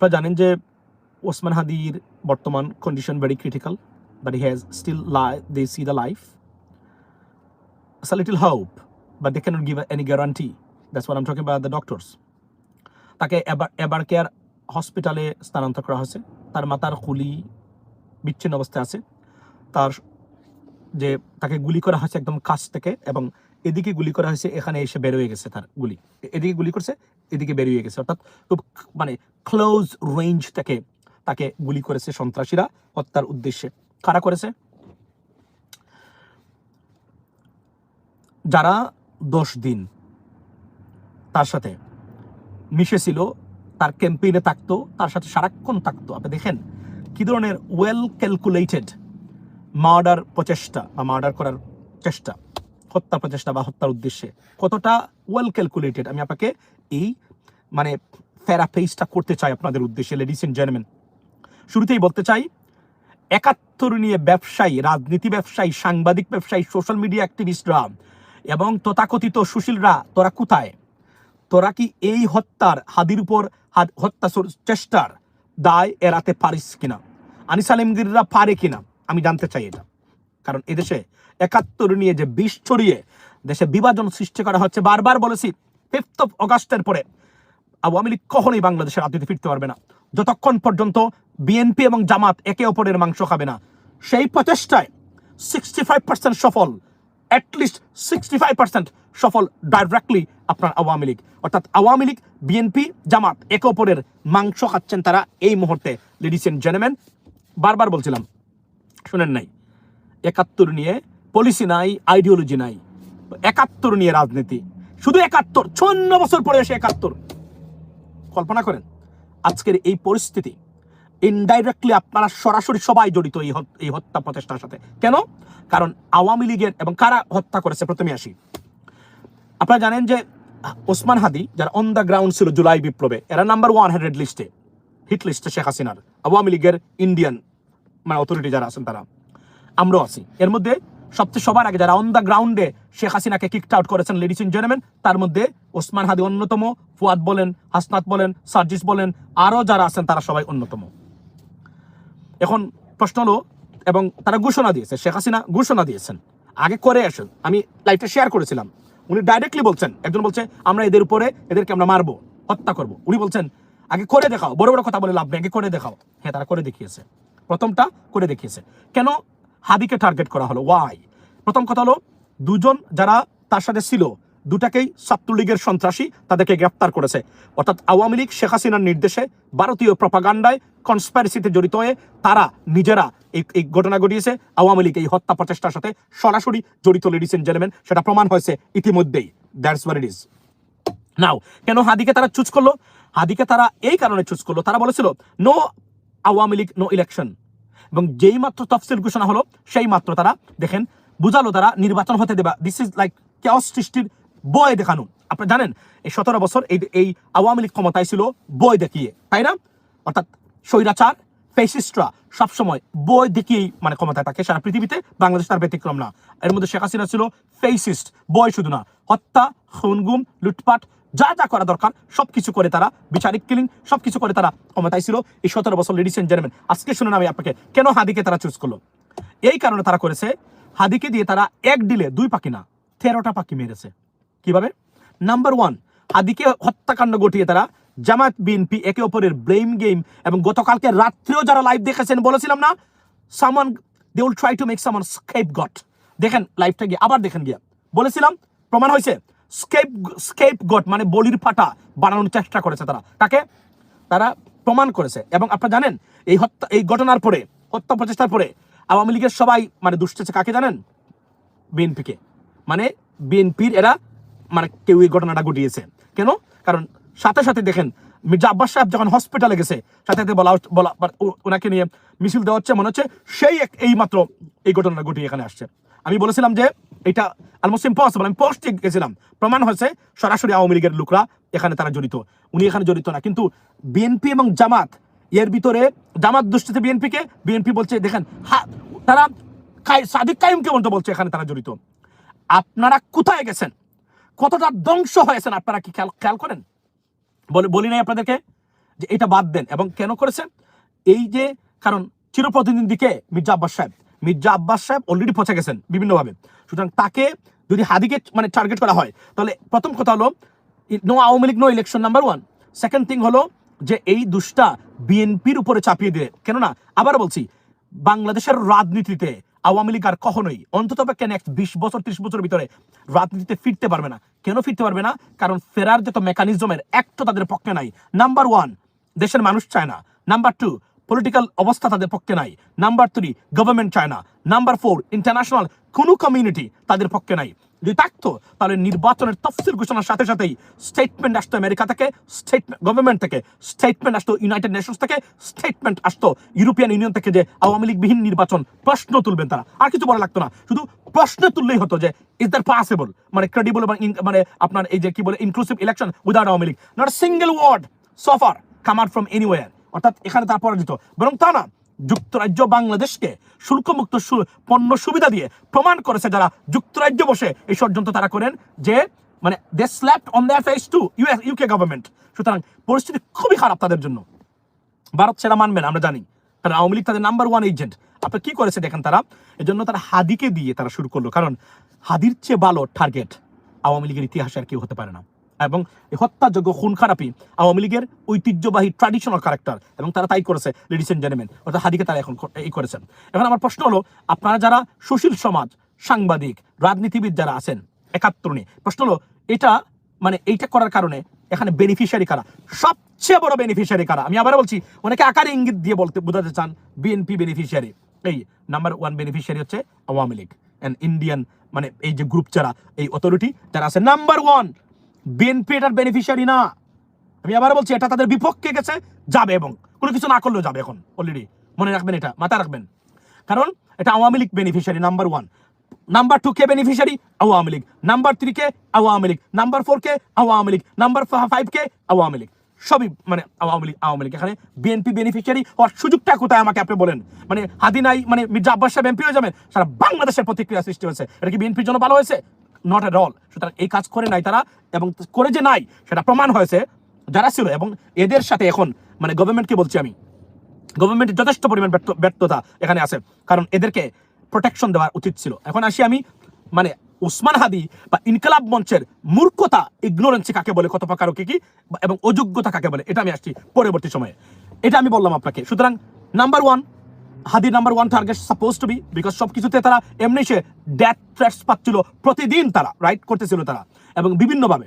আপনারা জানেন যে ওসমান হাদির বর্তমান condition very critical but he has still lie they see the life a little hope, but they cannot give any guarantee. That's what I'm the doctors. তাকে এবার এবার care হসপিটালে স্থানান্তর করা হয়েছে তার মাতার খুলি বিচ্ছিন্ন অবস্থায় আছে তার যে তাকে গুলি করা হয়েছে একদম কাছ থেকে এবং এদিকে গুলি করা হয়েছে, এখানে এসে বেরোয় গেছে তার গুলি। এদিকে গুলি করছে, এদিকে বেরিয়ে গেছে। অর্থাৎ খুব মানে ক্লোজ রেঞ্জ থেকে তাকে গুলি করেছে সন্ত্রাসীরা হত্যার উদ্দেশ্যে। কারা করেছে? যারা দশ দিন তার সাথে মিশেছিল, তার ক্যাম্পেইনে থাকতো, তার সাথে সারাক্ষণ থাকতো। আপনি দেখেন কি ধরনের ওয়েল ক্যালকুলেটেড মার্ডার প্রচেষ্টা বা মার্ডার করার চেষ্টা। হত্যা প্রচেষ্টা বা হত্যার উদ্দেশ্যে। কতটা ওয়েল ক্যালকুলেটেড আমি আপনাকে এই মানে থেরাপিসটা করতে চাই আপনাদের উদ্দেশ্যে লেডিস এন্ড জেন্টলম্যান শুরুতেই বলতে চাই, একাত্তর নিয়ে ব্যবসায়ী, রাজনীতি ব্যবসায়ী, সাংবাদিক ব্যবসায়ী সোশ্যাল মিডিয়া অ্যাক্টিভিস্টরা এবং তথাকথিত সুশীলরা, তোরা কোথায়? তোরা কি এই হত্যার হাদির উপর হত্যা চেষ্টার দায় এড়াতে পারিস কিনা? আনিস পারে কিনা? আমি জানতে চাই এটা। কারণ এদেশে একাত্তর নিয়ে যে বিষ ছড়িয়ে দেশে বিভাজন সৃষ্টি করা হচ্ছে, বারবার বলেছি ফিফথ অফ অগাস্টের পরে আওয়ামী লীগ কখনোই বাংলাদেশের রাজনীতি ফিরতে পারবে না। যতক্ষণ পর্যন্ত বিএনপি এবং জামাত একে অপরের মাংস খাবে না, সেই প্রচেষ্টায় সিক্সটি ফাইভ পার্সেন্ট সফল at least sixty five percent সফল ডাইরেক্টলি আপনার আওয়ামী লীগ। অর্থাৎ আওয়ামী লীগ, বিএনপি, জামাত একে অপরের মাংস খাচ্ছেন তারা এই মুহূর্তে। লেডিস এন্ড জেন্টলম্যান বারবার বলছিলাম, শুনেন নাই। একাত্তর নিয়ে পলিসি নাই আইডিওলজি নাই। একাত্তর নিয়ে রাজনীতি। শুধু একাত্তর চন্ন বছর পরে এসে একাত্তর। কল্পনা করেন, আজকের এই পরিস্থিতি ইনডাইরেক্টলি আপনারা সরাসরি সবাই জড়িত এই এই হত্যা প্রচেষ্টার সাথে। কেন? কারণ আওয়ামী লীগের, এবং কারা হত্যা করেছে প্রথমে আসি। আপনারা জানেন যে, ওসমান হাদি, যারা অন দ্য গ্রাউন্ড ছিল জুলাই বিপ্লবে, এরা নাম্বার ওয়ান হান্ড্রেড লিস্টে হিট লিস্টে শেখ হাসিনার। আওয়ামী লীগের ইন্ডিয়ান মানে অথরিটি যারা আছেন তারা। আমরাও আছি। এর মধ্যে সবচেয়ে সবার আগে যারা অন দ্য গ্রাউন্ডে শেখ হাসিনাকে কিকড আউট করেছেন লেডিস ইন জেন্টলম্যান তার মধ্যে ওসমান হাদি অন্যতম, ফুয়াদ বলেন, হাসনাত বলেন, সার্জিস বলেন, আরও যারা আছেন তারা সবাই অন্যতম। এখন প্রশ্ন হলো, এবং তারা ঘোষণা দিয়েছে, শেখ হাসিনা ঘোষণা দিয়েছেন। আগে করে আসেন, আমি লাইভটা শেয়ার করেছিলাম। উনি ডাইরেক্টলি বলছেন, একজন বলছে, আমরা এদের উপরে, এদেরকে আমরা মারবো, হত্যা করব। উনি বলছেন, আগে করে দেখাও, বড় বড় কথা বলে লাভ নেই, আগে করে দেখাও। হ্যাঁ তারা করে দেখিয়েছে। প্রথমটা করে দেখিয়েছে। কেন হাদিকে টার্গেট করা হলো। ওয়াই প্রথম কথা হলো, দুজন যারা তার সাথে ছিল, দুটাকেই ছাত্রলীগের সন্ত্রাসী তাদেরকে গ্রেপ্তার করেছে। অর্থাৎ আওয়ামী লীগ, শেখ হাসিনার নির্দেশে ভারতীয় প্রপাগান্ডায় কনস্পারেসিতে জড়িত হয়ে তারা নিজেরা এই এই ঘটনা ঘটিয়েছে। আওয়ামী লীগ এই হত্যা প্রচেষ্টার সাথে সরাসরি জড়িত লেডিস এন্ড জেন্টলম্যান সেটা প্রমাণ হয়েছে ইতিমধ্যেই। That's where it is now কেন হাদিকে তারা চুজ করল? হাদিকে তারা এই কারণে চুজ করল। তারা বলেছিল no Awami League no election এবং যেই মাত্র তফসিল ঘোষণা হলো, সেই মাত্র তারা দেখেন বুঝালো তারা নির্বাচন হতে দেবা। দিস ইজ লাইক কেওস সৃষ্টির বয় দেখানো। আপনারা জানেন, এই সতেরো বছর এই এই আওয়ামী লীগ ক্ষমতায় ছিল বই দেখিয়ে, তাই না? অর্থাৎ স্বৈরাচার ফেসিস্টরা সবসময় বই দেখিয়েই মানে ক্ষমতায় থাকে সারা পৃথিবীতে, বাংলাদেশ তার ব্যতিক্রম না। এর মধ্যে শেখ হাসিনা ছিল ফেসিস্ট বয় শুধু না। হত্যা, খুনগুম, লুটপাট যা যা করা দরকার, সবকিছু করে তারা বিচারিক কিলিং সবকিছু করে তারা ক্ষমতায় ছিল। এই সতেরো বছর লেডিস এন্ড জেন্টলম্যান আজকে শুনুন আমি আপনাকে, কেন হাদিকে তারা চুজ করল? এই কারণে তারা করেছে, হাদিকে দিয়ে তারা এক ডিলে দুই পাখি না, তেরোটা পাখি মেরেছে। কীভাবে? নাম্বার ওয়ান হাদিকে হত্যাকাণ্ড ঘটিয়ে তারা জামাত বিএনপি, একে অপরের ব্লেম গেম এবং গতকালকে রাত্রেও যারা লাইভ দেখেছেন, বলেছিলাম না someone they will try to make someone scapegoat দেখেন লাইভটা গিয়ে, আবার দেখেন গিয়া। বলেছিলাম, প্রমাণ হয়েছে স্কেপ স্কেপ গট মানে বলির ফাটা বানানোর চেষ্টা করেছে তারা। তাকে তারা প্রমাণ করেছে। এবং আপনারা জানেন, এই হত্যা, এই ঘটনার পরে, হত্যা প্রচেষ্টার পরে আওয়ামী লীগের সবাই মানে দুষ্টেছে কাকে জানেন? বিএনপিকে। মানে বিএনপির এরা মানে কেউ এই ঘটনাটা ঘটিয়েছে। কেন? কারণ সাথে সাথে দেখেন, মির্জা আব্বাস সাহেব যখন হসপিটালে গেছে, সাথে সাথে বলা বলা, ওনাকে নিয়ে মিছিল দেওয়া হচ্ছে, মনে হচ্ছে সেই এই মাত্র এই ঘটনাটা ঘটিয়ে এখানে আসছে। আমি বলেছিলাম যে এটা অলমোস্ট ইম্পসিবল আমি পোস্ট গেছিলাম। প্রমাণ হয়েছে, সরাসরি আওয়ামী লীগের লোকরা এখানে তারা জড়িত। উনি এখানে জড়িত না, কিন্তু বিএনপি এবং জামাত, এর ভিতরে জামাত দুষ্টিতে বিএনপিকে বিএনপি বলছে, দেখেন তারা সাদিক কাইমকে মতো বলছে, এখানে তারা জড়িত। আপনারা কোথায় গেছেন? কতটা ধ্বংস হয়েছেন? আপনারা কি খেয়াল খেয়াল করেন? বলি নাই আপনাদেরকে যে এটা বাদ দেন। এবং কেন করেছেন? এই যে, কারণ চিরপ্রতিনিধিকে মির্জা আব্বাস সাহেব। মির্জা আব্বাস সাহেব অলরেডি পৌঁছে গেছেন বিভিন্নভাবে। সুতরাং তাকে যদি হাদিকে মানে টার্গেট করা হয়, তাহলে প্রথম কথা হলো no Awami League no election number one second thing হলো যে এই দুষ্টা বিএনপির উপরে চাপিয়ে দিয়ে, কেননা আবার বলছি, বাংলাদেশের রাজনীতিতে আওয়ামী লীগ আর কখনোই, অন্তত পক্ষে নেক্সট বিশ বছর, ত্রিশ বছরের ভিতরে রাজনীতিতে ফিরতে পারবে না। কেন ফিরতে পারবে না? কারণ ফেরার যত মেকানিজমের একটা তাদের পক্ষে নাই। নাম্বার ওয়ান দেশের মানুষ চায় না। নাম্বার টু পলিটিক্যাল অবস্থা তাদের পক্ষে নাই। নাম্বার থ্রি গভর্নমেন্ট চায় না নাম্বার ফোর ইন্টারন্যাশনাল কোনো কমিউনিটি তাদের পক্ষে নাই। যদি থাকতো, তাহলে নির্বাচনের তফসিল ঘোষণার সাথে সাথেই স্টেটমেন্ট আসতো আমেরিকা থেকে স্টেটমেন্ট গভর্নমেন্ট থেকে স্টেটমেন্ট আসতো ইউনাইটেড নেশনস থেকে স্টেটমেন্ট আসতো ইউরোপিয়ান ইউনিয়ন থেকে যে আওয়ামী লীগবিহীন নির্বাচন, প্রশ্ন তুলবেন তারা। আর কিছু বলা লাগতো না। শুধু প্রশ্ন তুললেই হতো যে ইজ দ্যাট পসিবল মানে ক্রেডিবল মানে আপনার এই যে কি বলে inclusive election without Awami League. Not single word so far come out from anywhere অর্থাৎ এখানে তারা পরাজিত। বরং তা না, যুক্তরাজ্য বাংলাদেশকে শুল্কমুক্ত পণ্য সুবিধা দিয়ে প্রমাণ করেছে যারা যুক্তরাজ্য বসে এই ষড়যন্ত্র তারা করেন যে মানে they slapped on their face to US UK government সুতরাং পরিস্থিতি খুবই খারাপ তাদের জন্য। ভারত সেটা মানবেন আমরা জানি। কারণ আওয়ামী লীগ তাদের নাম্বার ওয়ান এজেন্ট আপনি কি করেছে দেখেন তারা? এজন্য তারা হাদিকে দিয়ে তারা শুরু করল। কারণ হাদির চেয়ে ভালো টার্গেট আওয়ামী লীগের ইতিহাসে আর কেউ হতে পারে না। এবং হত্যাযোগ্য খুন খারাপি আওয়ামী লীগের ঐতিহ্যবাহী ট্র্যাডিশনাল ক্যারেক্টার এবং তারা তাই করেছে লেডিস এন্ড জেন্টলম্যান অর্থাৎ হাদিকে তারা এখন এই করেছেন। এখন আমার প্রশ্ন হলো, আপনারা যারা সুশীল সমাজ, সাংবাদিক, রাজনীতিবিদ যারা আছেন, একাত্তর নিয়ে, প্রশ্ন হলো, এটা মানে এইটা করার কারণে এখানে বেনিফিশিয়ারি কারা? সবচেয়ে বড় বেনিফিশিয়ারি কারা? আমি আবার বলছি, অনেকে আকারে ইঙ্গিত দিয়ে বলতে বোঝাতে চান বিএনপি বেনিফিশিয়ারি এই নাম্বার ওয়ান বেনিফিশিয়ারি হচ্ছে আওয়ামী লীগ। অ্যান্ড ইন্ডিয়ান মানে এই যে গ্রুপ যারা, এই অথরিটি যারা আছে নাম্বার ওয়ান বিএনপি এটার বেনিফিশিয়ারি না। আমি আবার বলছি, এটা তাদের বিপক্ষে গেছে, যাবে এবং কোনো কিছু না করলেও যাবে এখন অলরেডি মনে রাখবেন এটা, মাথায় রাখবেন। কারণ এটা Awami League beneficiary number one number two কে beneficiary Awami League. Number three কে? আওয়ামী লীগ। নাম্বার ফোর কে? আওয়ামী লীগ। নাম্বার ফাইভ কে? আওয়ামী লীগ। সবই মানে আওয়ামী লীগ আওয়ামী লীগ। এখানে বিএনপি বেনিফিশিয়ারি হওয়ার সুযোগটা কোথায় আমাকে আপনি বলেন? মানে হাদি নাই মানে মির্জা আব্বাস সাহেব এমপি হয়ে যাবেন, সারা বাংলাদেশের প্রতিক্রিয়া সৃষ্টি হয়েছে। এটা কি বিএনপির জন্য ভালো হয়েছে? নট এট অল সুতরাং এই কাজ করে নাই তারা এবং করে যে নাই, সেটা প্রমাণ হয়েছে যারা ছিল এবং এদের সাথে এখন মানে গভর্নমেন্টকে বলছি আমি গভর্নমেন্টের যথেষ্ট পরিমাণ ব্যর্থতা এখানে আছে। কারণ এদেরকে প্রোটেকশন দেওয়া উচিত ছিল। এখন আসি আমি মানে উসমান হাদি বা ইনকালাব মঞ্চের মূর্খতা ইগনোরেন্সি কাকে বলে, কত প্রকার কি কি, এবং অযোগ্যতা কাকে বলে, এটা আমি আসছি পরবর্তী সময়ে। এটা আমি বললাম আপনাকে। সুতরাং number one Hadi number one target suppose to be because সব কিছুতে তারা এমনি সে ডেথ থ্রেটস পাচ্ছিল, প্রতিদিন তারা রাইট করতেছিল তারা, এবং বিভিন্নভাবে।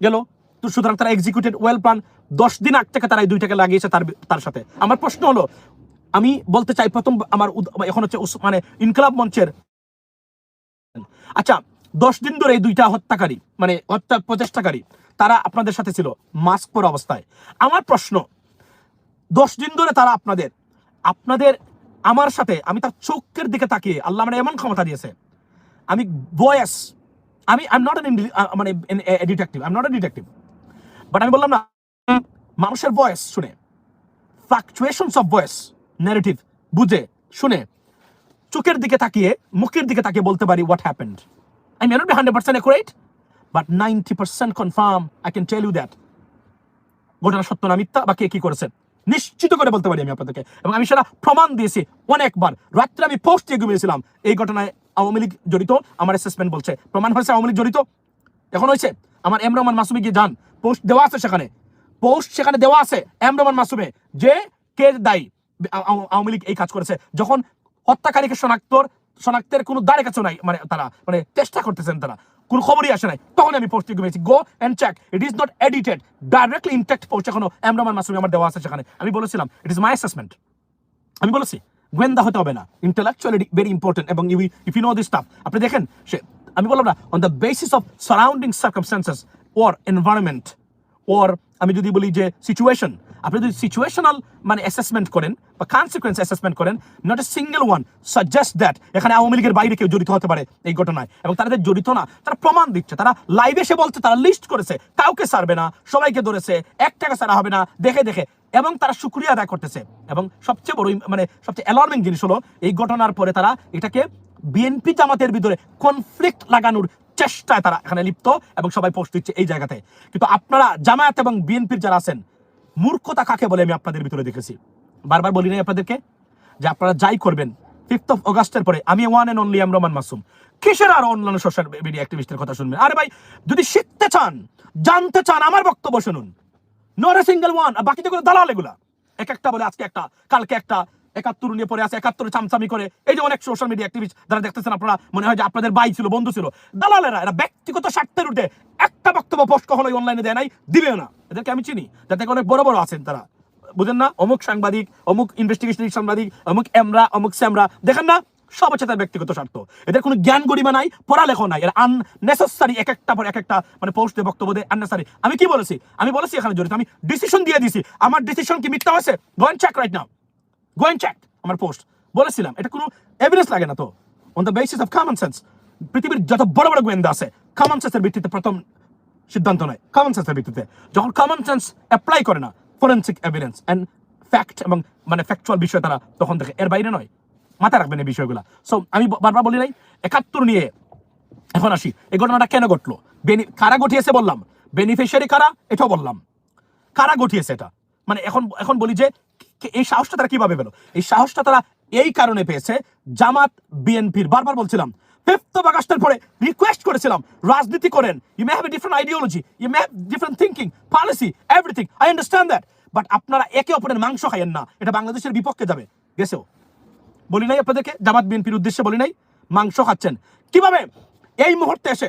গেল, তো সুতরাং তারা এক্সিকিউটেড ওয়েল প্ল্যান দশ দিন আগ থেকে তারা এই দুইটাকে লাগিয়েছে তার তার সাথে। আমার প্রশ্ন হলো, আমি বলতে চাই প্রথম আমার এখন হচ্ছে মানে ইনকলাব মঞ্চের আচ্ছা দশ দিন ধরে এই দুইটা হত্যাকারী মানে হত্যা প্রচেষ্টাকারী, তারা আপনাদের সাথে ছিল মাস্ক পরা অবস্থায়। আমার প্রশ্ন, দশ দিন ধরে তারা আপনাদের আপনাদের আমার সাথে, আমি তার চোখের দিকে তাকিয়ে আল্লাহ মানে এমন ক্ষমতা দিয়েছে। আমি বয়স আমি আই এম নট এন মানে detective I am not a detective but আমি বললাম, না, মানুষের ভয়েস শুনে। ফ্লাকচুয়েশনস অফ ভয়েস ন্যারেটিভ বুঝে, শুনে। চোখের দিকে তাকিয়ে, মুখের দিকে তাকিয়ে বলতে পারি what happened I may not be hundred percent accurate but ninety percent confirm I can tell you that ঘটনা সত্য না মিথ্যা, বা কে কি করেছে? নিশ্চিত করে বলতে পারি আমি আপনাদেরকে। এবং আমি সেটা প্রমাণ দিয়েছি অনেকবার। রাত্রে আমি পোস্ট দিয়ে ঘুমিয়েছিলাম। এই ঘটনায় আওয়ামী লীগ জড়িত, আমার অ্যাসেসমেন্ট বলছে। প্রমাণ হয়েছে আওয়ামী লীগ জড়িত? এখন হয়েছে। আমার এম রহমান মাসুমি গিয়ে যান। পোস্ট দেওয়া আছে সেখানে। পোস্ট সেখানে দেওয়া আছে এম রহমান মাসুমে যে কে দায়ী। আওয়ামী লীগ এই কাজ করেছে। যখন হত্যাকারীকে শনাক্তর, শনাক্তের কোনো দাঁড়ে কাছে নাই। মানে তারা মানে চেষ্টা করতেছেন তারা। কোনো খবরই আসে নাই। তখন আমি পোস্টে ঘুমিয়েছি। Go and check it is not edited directly intact post এখনও এমরামান মাসুমি আমার দেওয়া আছে সেখানে। আমি বলেছিলাম ইট ইজ মাই অ্যাসেসমেন্ট আমি বলেছি, গোয়েন্দা হতে হবে না। ইন্টেলেকচুয়ালি ভেরি ইম্পর্টেন্ট এবং you if you know this stuff আপনি দেখেন, সে, আমি বললাম না on the basis of surrounding circumstances or environment ওর আমি যদি বলি যে সিচুয়েশন আপনি যদি সিচুয়েশনাল মানে অ্যাসেসমেন্ট করেন, বা কনসিকুয়েন্স অ্যাসেসমেন্ট করেন not a single one suggest that এখানে আওয়ামী লীগের বাইরে কেউ জড়িত হতে পারে এই ঘটনায়। এবং তারা যে জড়িত না, তারা প্রমাণ দিচ্ছে, তারা লাইভে এসে বলছে, তারা লিস্ট করেছে, কাউকে সারবে না, সবাইকে ধরেছে, এক টাকা সারা হবে না, দেখে দেখে। এবং তারা শুক্রিয়া আদায় করতেছে। এবং সবচেয়ে বড় মানে সবচেয়ে অ্যালার্মিং জিনিস হলো, এই ঘটনার পরে তারা এটাকে বিএনপি জামাতের ভিতরে কনফ্লিক্ট লাগানোর চেষ্টায় তারা এখানে লিপ্ত এবং সবাই পোস্ট দিচ্ছে এই জায়গাতে। কিন্তু আপনারা জামায়াত এবং বিএনপির যারা আছেন, মূর্খতা কাকে বলে আমি আপনাদের ভিতরে দেখেছি? বারবার বলি নাই আপনাদেরকে যে আপনারা যাই করবেন ফিফথ অফ অগাস্টের পরে আমি one and only M Rahman Masum. কিসের আর অন্যান্য সোশ্যাল মিডিয়া অ্যাক্টিভিস্টের কথা শুনবেন? আরে ভাই, যদি শিখতে চান, জানতে চান, আমার বক্তব্য শুনুন। নট এ সিঙ্গেল ওয়ান বাকি যেগুলো দালাল এগুলা। এক একটা বলে আজকে একটা, কালকে একটা একাত্তর নিয়ে পড়ে আছে, একাত্তরে চামচামি করে। এই যে অনেক সোশ্যাল মিডিয়া অ্যাক্টিভিস্ট যারা দেখতেছেন আপনারা, মনে হয় যে আপনাদের ভাই ছিল, বন্ধু ছিল। দালালেরা, এরা ব্যক্তিগত স্বার্থের উঠে একটা বক্তব্য পোস্ট কখনো অনলাইনে দেয় নাই, দিবেও না। এদেরকে আমি চিনি, যাতে অনেক বড় বড় আছেন তারা। বুঝেন না? অমুক সাংবাদিক, অমুক ইনভেস্টিগেশন সাংবাদিক, অমুক এমরা, অমুক স্যামরা। দেখেন না? সব হচ্ছে তার ব্যক্তিগত স্বার্থ। এদের কোনো জ্ঞান গরিমা নাই পড়ালেখা নাই। এর আননেসেসারি এক একটা পর এক একটা মানে পোস্ট বক্তব্য দেয় আননেসারি আমি কি বলেছি? আমি বলেছি এখানে জড়িত, আমি ডিসিশন দিয়ে দিছি আমার ডিসিশন কি মিথ্যা হয়েছে? Go and check right now go and check আমার পোস্ট বলেছিলাম, এটা কোনো এভিডেন্স লাগে না তো? On the basis of common sense পৃথিবীর যত বড় বড় গোয়েন্দা আছে কমন সেন্সের ভিত্তিতে প্রথম সিদ্ধান্ত নেয় কমন সেন্সের ভিত্তিতে। যখন কমন সেন্স অ্যাপ্লাই করে না ফরেন্সিক এভিডেন্স অ্যান্ড ফ্যাক্ট এবং মানে ফ্যাকচুয়াল বিষয় তারা তখন দেখে এর বাইরে নয়, মাথায় রাখবেন এই বিষয়গুলো। সো আমি বারবার বলি নাই, একাত্তর নিয়ে এখন আসি। এই ঘটনাটা কেন ঘটলো? কারা ঘটিয়েছে বললাম? বেনিফিশিয়ারি কারা? এটাও বললাম। কারা ঘটিয়েছে এটা? মানে এখন এখন বলি যে এই সাহসটা তারা কীভাবে পেল? এই সাহসটা তারা এই কারণে পেয়েছে, জামাত বিএনপির, বারবার বলছিলাম ফিফথ অফ আগস্টের পরে রিকোয়েস্ট করেছিলাম, রাজনীতি করেন। You may have a different ideology you may have different thinking policy everything I understand that but আপনারা একে অপরের মাংস খাইয়েন না, এটা বাংলাদেশের বিপক্ষে যাবে। গেছেও। বলি নাই আপনাদেরকে, জামাত বিএনপির উদ্দেশ্যে বলি নাই, মাংস খাচ্ছেন। কীভাবে এই মুহূর্তে এসে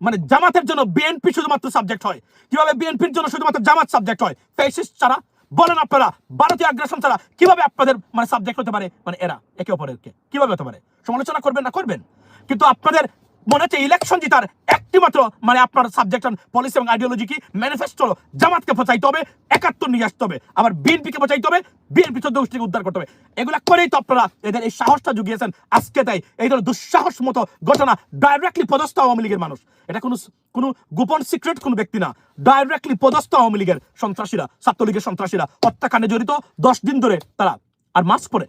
মানে জামাতের জন্য বিএনপি শুধুমাত্র সাবজেক্ট হয়, কীভাবে বিএনপির জন্য শুধুমাত্র জামাত সাবজেক্ট হয় ফেসিস ছাড়া বলেন আপনারা, ভারতীয় আগ্রাসন ছাড়া কীভাবে আপনাদের মানে সাবজেক্ট হতে পারে? মানে এরা, একে অপরেরকে, কীভাবে হতে পারে? সমালোচনা করবেন না, করবেন। কিন্তু আপনাদের মনে হচ্ছে ইলেকশন জিতার একটি মাত্র মানে আপনার সাবজেক্ট পলিসি এবং আইডিওলজি কি? ম্যানিফেস্টো জামাতকে পচাইতে হবে, একাত্তর নিয়ে আসতে হবে, আবার বিএনপিকে পচাইতে হবে, বিএনপি চোদ্দ গোষ্ঠীকে উদ্ধার করতে হবে। এগুলা করেই তো আপনারা এদের এই সাহসটা জুগিয়েছেন, আজকে তাই। এই ধরনের দুঃসাহস মতো ঘটনা ডাইরেক্টলি পদস্থ আওয়ামী লীগের মানুষ। এটা কোনো কোনো গোপন সিক্রেট কোনো ব্যক্তি না। ডাইরেক্টলি পদস্থ আওয়ামী লীগের সন্ত্রাসীরা, ছাত্রলীগের সন্ত্রাসীরা হত্যাকাণ্ডে জড়িত দশ দিন ধরে তারা। আর মাস্ক পরে,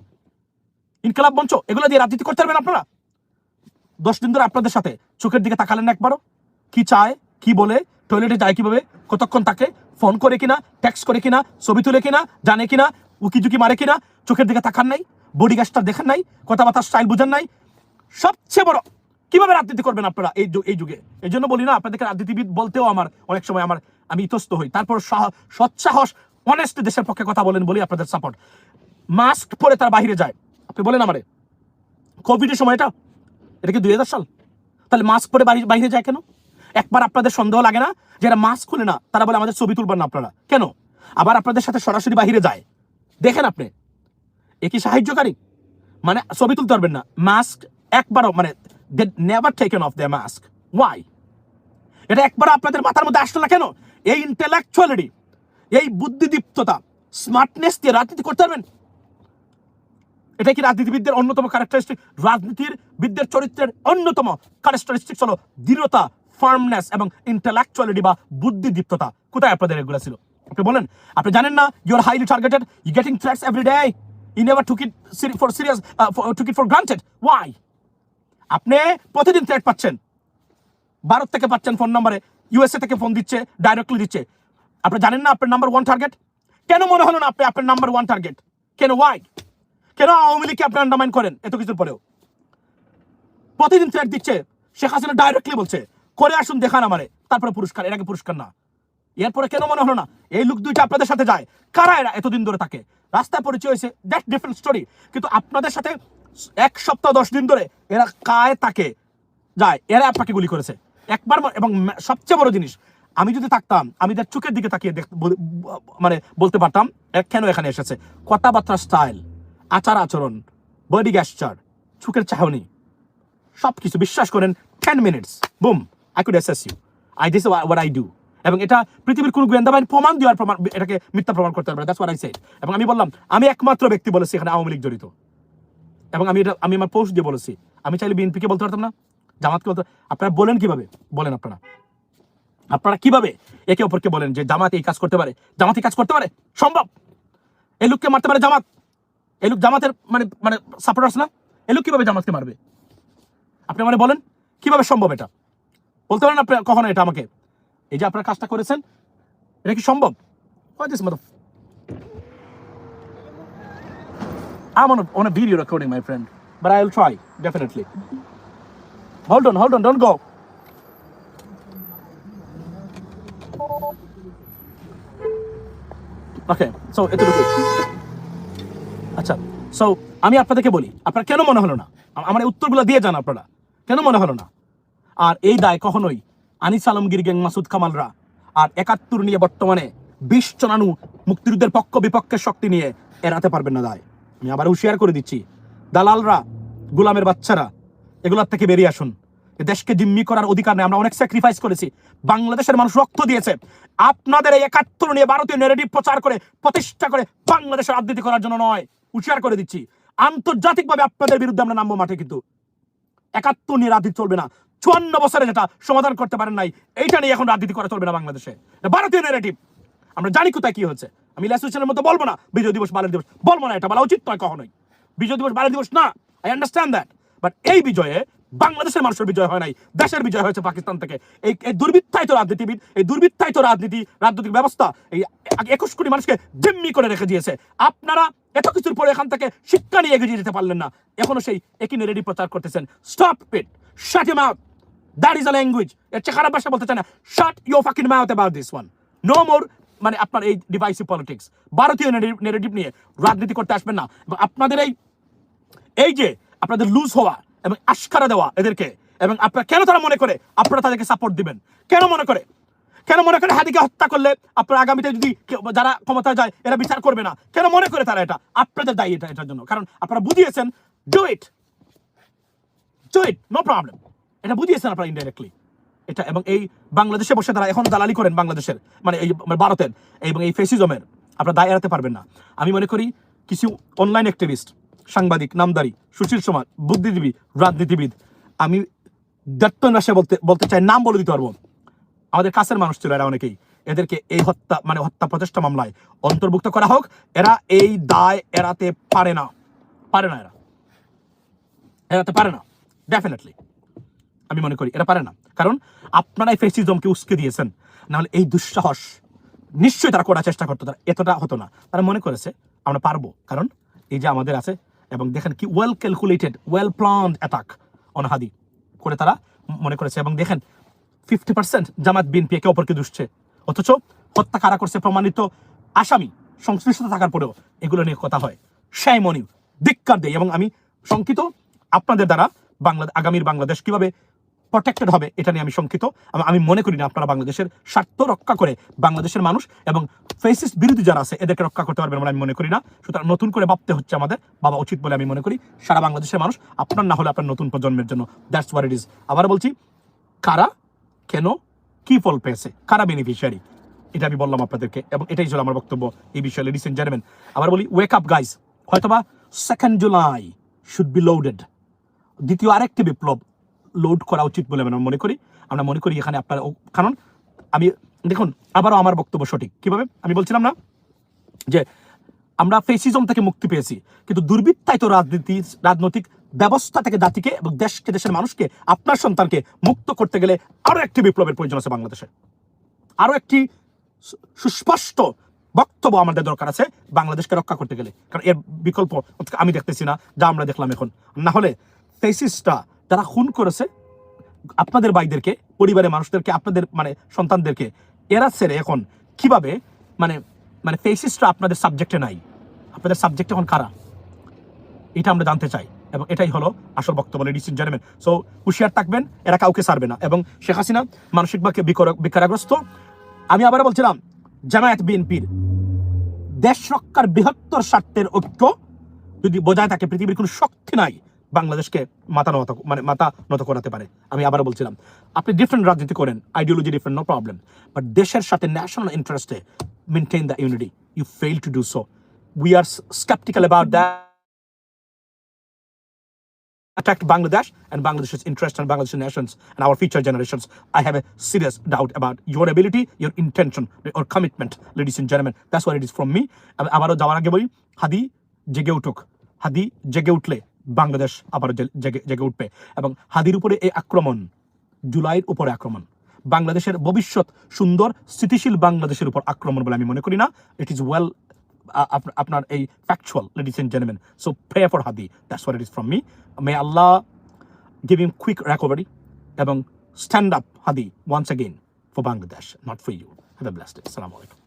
ইনকালাব মঞ্চ, এগুলো দিয়ে রাজনীতি করতে পারবেন আপনারা? দশ দিন ধরে আপনাদের সাথে। চোখের দিকে তাকালেন একবারও। কি চায়, কি বলে টয়লেটে যায় কীভাবে, কতক্ষণ তাকে ফোন করে কিনা টেক্সট করে কিনা, ছবি তুলে কিনা, জানে কিনা উকি ঝুঁকি মারে কিনা, চোখের দিকে তাকান নাই বডি গ্যাসটা দেখেন নাই, কথাবার্তার স্টাইল বুঝেন নাই। সবচেয়ে বড়, কীভাবে রাজনীতি করবেন আপনারা এই এই যুগে? এই জন্য বলি না, আপনাদেরকে রাজনীতিবিদ বলতেও আমার অনেক সময় আমার আমি ইতস্ত হই। তারপর সাহ- সৎসাহস অনেস্ট দেশের পক্ষে কথা বলেন বলি আপনাদের সাপোর্ট মাস্ক পরে তার বাইরে যায়। আপনি বলেন আমারে কোভিডের সময়টা এটা কি দুই হাজার সাল? তাহলে মাস্ক পরে বাড়ি বাইরে যায় কেন? একবার আপনাদের সন্দেহ লাগে না যে এরা মাস্ক খুলে না, তারা বলে আমাদের ছবি তুলবেন না আপনারা। কেন? আবার আপনাদের সাথে সরাসরি বাইরে যায়। দেখেন আপনি। এ কি সাহায্যকারী? মানে ছবি তুলতে পারবেন না। মাস্ক একবারও মানে they never taken off the mask why এটা একবার আপনাদের মাথার মধ্যে আসলো না কেন? এই ইন্টেলেকচুয়ালিটি এই বুদ্ধিদীপ্ততা স্মার্টনেস দিয়ে রাজনীতি করতে পারবেন? এটা কি রাজনীতিবিদদের অন্যতম ক্যারেক্টারিস্টিক রাজনীতির বিদ্যের চরিত্রের অন্যতম ক্যারেক্টারিস্টিক্স হলো দৃঢ়তা ফার্মনেস এবং ইন্টেলেকচুয়ালিটি বা বুদ্ধিদীপ্ততা। কোথায় আপনাদের এগুলো ছিল? আপনি বলেন। আপনি জানেন না you are highly targeted you getting threats every day you never took it for serious took it for granted why আপনি প্রতিদিন থ্রেট পাচ্ছেন। ভারত থেকে পাচ্ছেন ফোন নাম্বারে ইউএসএ থেকে ফোন দিচ্ছে ডাইরেক্টলি দিচ্ছে। আপনি জানেন না আপনার নাম্বার ওয়ান টার্গেট কেন মনে হলো না আপনি আপনার নাম্বার ওয়ান টার্গেট কেন? ওয়াই কেন আওয়ামী লীগকে আপনি আন্ডারমাইন করেন? এত কিছুর পরেও। প্রতিদিন থ্রেট দিচ্ছে। শেখ হাসিনা ডাইরেক্টলি বলছে, করে আসুন, দেখান আমারে। তারপরে পুরস্কার আগে পুরস্কার না। এরপরে কেন মনে হলো না? এই লোক দুইটা আপনাদের সাথে যায়। কারা এরা এতদিন ধরে থাকে? রাস্তায় পরিচয় হয়েছে দ্যাট ডিফারেন্ট স্টোরি কিন্তু আপনাদের সাথে এক সপ্তাহ, দশ দিন ধরে এরা কায় তাকে যায়, এরা আপনাকে গুলি করেছে। একবার এবং সবচেয়ে বড় জিনিস, আমি যদি থাকতাম, আমি তার চোখের দিকে তাকিয়ে মানে বলতে পারতাম কেন এখানে এসেছে? কথাবার্তা স্টাইল আচার আচরণ বডি গ্যাসচার চোখের চাহনি সব কিছু বিশ্বাস করেন ten minutes boom I could assess you I this what I do এবং এটা পৃথিবীর কোনো গোয়েন্দা বাহিনী প্রমাণ দেওয়ার প্রমাণ, এটাকে মিথ্যা প্রমাণ করতে পারবে দ্যাটস ওয়াট আই এবং আমি বললাম, আমি একমাত্র ব্যক্তি বলেছি এখানে আওয়ামী লীগ জড়িত। এবং আমি এটা, আমি আমার পোস্ট দিয়ে বলেছি। আমি চাইলে বিএনপিকে বলতে পারতাম না? জামাতকে বলতে, আপনারা বলেন কীভাবে? বলেন আপনারা। আপনারা কীভাবে একে অপরকে বলেন যে জামাত এই কাজ করতে পারে? জামাত এই কাজ করতে পারে? সম্ভব! এই লোককে মারতে পারে জামাত। এলুক জামাতের মানে মানে সাপোর্টার্স না এই লোক কীভাবে জামাতকে মারবে আপনি মানে বলেন কীভাবে সম্ভব এটা বলতে পারেন আপনি কখনো এটা আমাকে এই যে আপনার কাজটা করেছেন এটা কি সম্ভব I'm on a, on a video recording, my friend, but I'll try, definitely. Hold on, hold on, don't go. Okay, so it's a little. আচ্ছা সো আমি আপনাদেরকে বলি, আপনার কেন মনে হলো না? আমার এই উত্তরগুলো দিয়ে যান আপনারা। কেন মনে হলো না? আর এই দায় কখনোই আনিস আলমগীর গ্যাং মাসুদ কামালরা আর একাত্তর নিয়ে বর্তমানে বিশ চনানু মুক্তিযুদ্ধের পক্ষ বিপক্ষের শক্তি নিয়ে এড়াতে পারবেন না দায়। আমি আবার হুঁশিয়ার করে দিচ্ছি, দালালরা, গোলামের বাচ্চারা, এগুলোর থেকে বেরিয়ে আসুন। দেশকে জিম্মি করার অধিকার নেই আমরা অনেক স্যাক্রিফাইস করেছি। বাংলাদেশের মানুষ রক্ত দিয়েছে। আপনাদের এই একাত্তর নিয়ে ভারতীয় নেগেটিভ প্রচার করে, প্রতিষ্ঠা করে বাংলাদেশের রাজনীতি করার জন্য নয়। হুঁশিয়ার করে দিচ্ছি। আন্তর্জাতিকভাবে আপনাদের বিরুদ্ধে আমরা নামবো মাঠে কিন্তু। একাত্তর নিয়ে রাজনীতি চলবে না। চুয়ান্ন বছরে যেটা সমাধান করতে পারেন নাই, এইটা নিয়ে এখন রাজনীতি করা চলবে না বাংলাদেশে। ভারতীয় নেগেটিভ আমরা জানি কোথায় কি হচ্ছে। আমি অ্যাসোসিয়েশনের মতো বলব না, বিজয় দিবস, বালের দিবস। বলব না, এটা বলা উচিত নয় কখনোই। বিজয় দিবস, বালের দিবস না আই আন্ডারস্ট্যান্ড দ্যাট বাট এই বিজয়ে বাংলাদেশের মানুষের বিজয় হয় নাই, দেশের বিজয় হয়েছে পাকিস্তান থেকে। এই এই দুর্বৃত্তায়িত রাজনীতিবিদ, এই দুর্বৃত্তায়িত রাজনীতি, রাজনৈতিক ব্যবস্থা এই একুশ কোটি মানুষকে জিম্মি করে রেখে দিয়েছে। আপনারা এত কিছুর পরে এখান থেকে শিক্ষা নিয়ে এগিয়ে যেতে পারলেন না। এখনও সেই একই নেরেডি প্রচার করতেছেন। Stop it shut him out that is a language এর চেয়ে খারাপ ভাষা বলতে চায় না। Shut your fucking mouth about this one no more মানে আপনার এই ডিভাইসিভ পলিটিক্স ভারতীয় নেগেটিভ নিয়ে রাজনীতি করতে আসবেন না। এবং আপনাদের এই এই যে আপনাদের লুজ হওয়া এবং আশকারা দেওয়া এদেরকে, এবং আপনারা কেন তারা মনে করে আপনারা তাদেরকে সাপোর্ট দিবেন? কেন মনে করে? কেন মনে করে হাদিকে হত্যা করলে? আপনার আগামীতে যদি যারা ক্ষমতা যায়, এরা বিচার করবে না। কেন মনে করে তারা এটা? আপনাদের দায়ী এটা, এটার জন্য। কারণ আপনারা বুঝিয়েছেন do it do it no problem এটা বুঝিয়েছেন আপনারা ইনডাইরেক্টলি এটা এবং এই বাংলাদেশে বসে তারা এখন দালালি করেন বাংলাদেশের মানে এই মানে ভারতের, এবং এই ফেসিজমের আপনারা দায় এড়াতে পারবেন না। আমি মনে করি কিছু অনলাইন অ্যাক্টিভিস্ট সাংবাদিক, নামদারি, সুশীল সমাজ, বুদ্ধিজীবী, রাজনীতিবিদ, আমি দত্তন ভাষা বলতে বলতে চাই, নাম বলে দিতে পারব। আমাদের কাছের মানুষ ছিল এরা অনেকেই। এদেরকে এই হত্যা মানে হত্যা প্রচেষ্টা মামলায় অন্তর্ভুক্ত করা হোক। এরা এই দায় এড়াতে পারে না। পারে না এরা। এড়াতে পারে না। ডেফিনেটলি আমি মনে করি এরা পারে না। কারণ আপনারা এই ফেসিজমকে উস্কে দিয়েছেন। নাহলে এই দুঃসাহস নিশ্চয়ই তারা করার চেষ্টা করতো। তারা এতটা হতো না। তারা মনে করেছে, আমরা পারব। কারণ এই যে আমাদের আছে, এবং দেখেন কি well calculated well planned attack অনহাদি করে তারা মনে করেছে। এবং দেখেন ফিফটি পার্সেন্ট জামাত বিএনপি একে অপরকে দুষছে। অথচ হত্যা কারা করছে প্রমাণিত আসামি সংশ্লিষ্টতা থাকার পরেও এগুলো নিয়ে কথা হয়। সেই মনি ধিক্কার দেয় এবং আমি শঙ্কিত আপনাদের দ্বারা বাংলা আগামীর বাংলাদেশ কীভাবে প্রটেক্টেড হবে এটা নিয়ে আমি শঙ্কিত। আমি মনে করি না আপনারা বাংলাদেশের স্বার্থ রক্ষা করে বাংলাদেশের মানুষ এবং ফেসিস বিরোধী যারা আছে এদেরকে রক্ষা করতে পারবেন বলে আমি মনে করি না। সুতরাং নতুন করে ভাবতে হচ্ছে আমাদের বাবা উচিত বলে আমি মনে করি। সারা বাংলাদেশের মানুষ আপনার না হলে আপনার নতুন প্রজন্মের জন্য দ্যাটস ওয়ার ইট ইজ আবার বলছি, কারা কেন? কি ফল পেয়েছে? কারা বেনিফিশিয়ারি এটা আমি বললাম আপনাদেরকে, এবং এটাই ছিল আমার বক্তব্য এই বিষয়ে লেডিস এন্ড জেন্টলম্যান আবার বলি ওয়েক আপ গাইজ হয়তোবা second July should be loaded দ্বিতীয় আরেকটি বিপ্লব লোড করা উচিত বলে আমরা মনে করি। আমরা মনে করি এখানে আপনার কারণ আমি দেখুন, আবারও আমার বক্তব্য সঠিক। কীভাবে? আমি বলছিলাম না যে আমরা ফেসিজম থেকে মুক্তি পেয়েছি, কিন্তু দুর্বৃত্তায় তো রাজনীতি রাজনৈতিক ব্যবস্থা থেকে জাতিকে এবং দেশকে, দেশের মানুষকে, আপনার সন্তানকে মুক্ত করতে গেলে আরও একটি বিপ্লবের প্রয়োজন আছে বাংলাদেশে। আরও একটি সুস্পষ্ট বক্তব্য আমাদের দরকার আছে বাংলাদেশকে রক্ষা করতে গেলে। কারণ এর বিকল্প আমি দেখতেছি না, যা আমরা দেখলাম এখন। না হলে ফেসিসটা যারা খুন করেছে, আপনাদের ভাইদেরকে, পরিবারের মানুষদেরকে, আপনাদের মানে সন্তানদেরকে, এরা ছেড়ে এখন কীভাবে মানে মানে ফেসিসটা আপনাদের সাবজেক্টে নাই? আপনাদের সাবজেক্ট এখন কারা? এটা আমরা জানতে চাই। এবং এটাই হলো আসল বক্তব্য লেডিস এন্ড জেন্টলম্যান সো হুঁশিয়ার থাকবেন, এরা কাউকে ছাড়বে না। এবং শেখ হাসিনা মানসিকভাবে বিকর- বিকারগ্রস্ত। আমি আবার বলছিলাম, জামায়াত বিএনপির দেশ রক্ষার বৃহত্তর স্বার্থের ঐক্য যদি বজায় থাকে, পৃথিবীর কোনো শক্তি নাই, বাংলাদেশকে মাথা নত মানে মাথা নত করাতে পারে। আমি আবার বলছিলাম, আপনি ডিফারেন্ট রাজনীতি করেন ideology different no problem but দেশের সাথে ন্যাশনাল ইন্টারেস্টে maintain the unity you fail to do so we are sceptical about that attacked Bangladesh and Bangladesh's interest and Bangladeshi nations and our future generations. I have a serious doubt about your ability, your intention, or commitment, ladies and gentlemen. That's what it is from me. আব- আবারও যাওয়ার আগে বলি হাদি জেগে উঠুক হাদি জেগে উঠলে বাংলাদেশ আবারও জেগে জেগে উঠবে এবং হাদির উপরে এই আক্রমণ জুলাইয়ের উপরে আক্রমণ বাংলাদেশের ভবিষ্যৎ সুন্দর স্থিতিশীল বাংলাদেশের উপর আক্রমণ বলে আমি মনে করি না ইট ইজ ওয়েল আপনার এই factual ladies and gentleman so pray for Hadi that's what it is from me may Allah give him quick recovery এবং stand up Hadi once again for Bangladesh, not for you. Have a blessed day. Assalamu alaikum.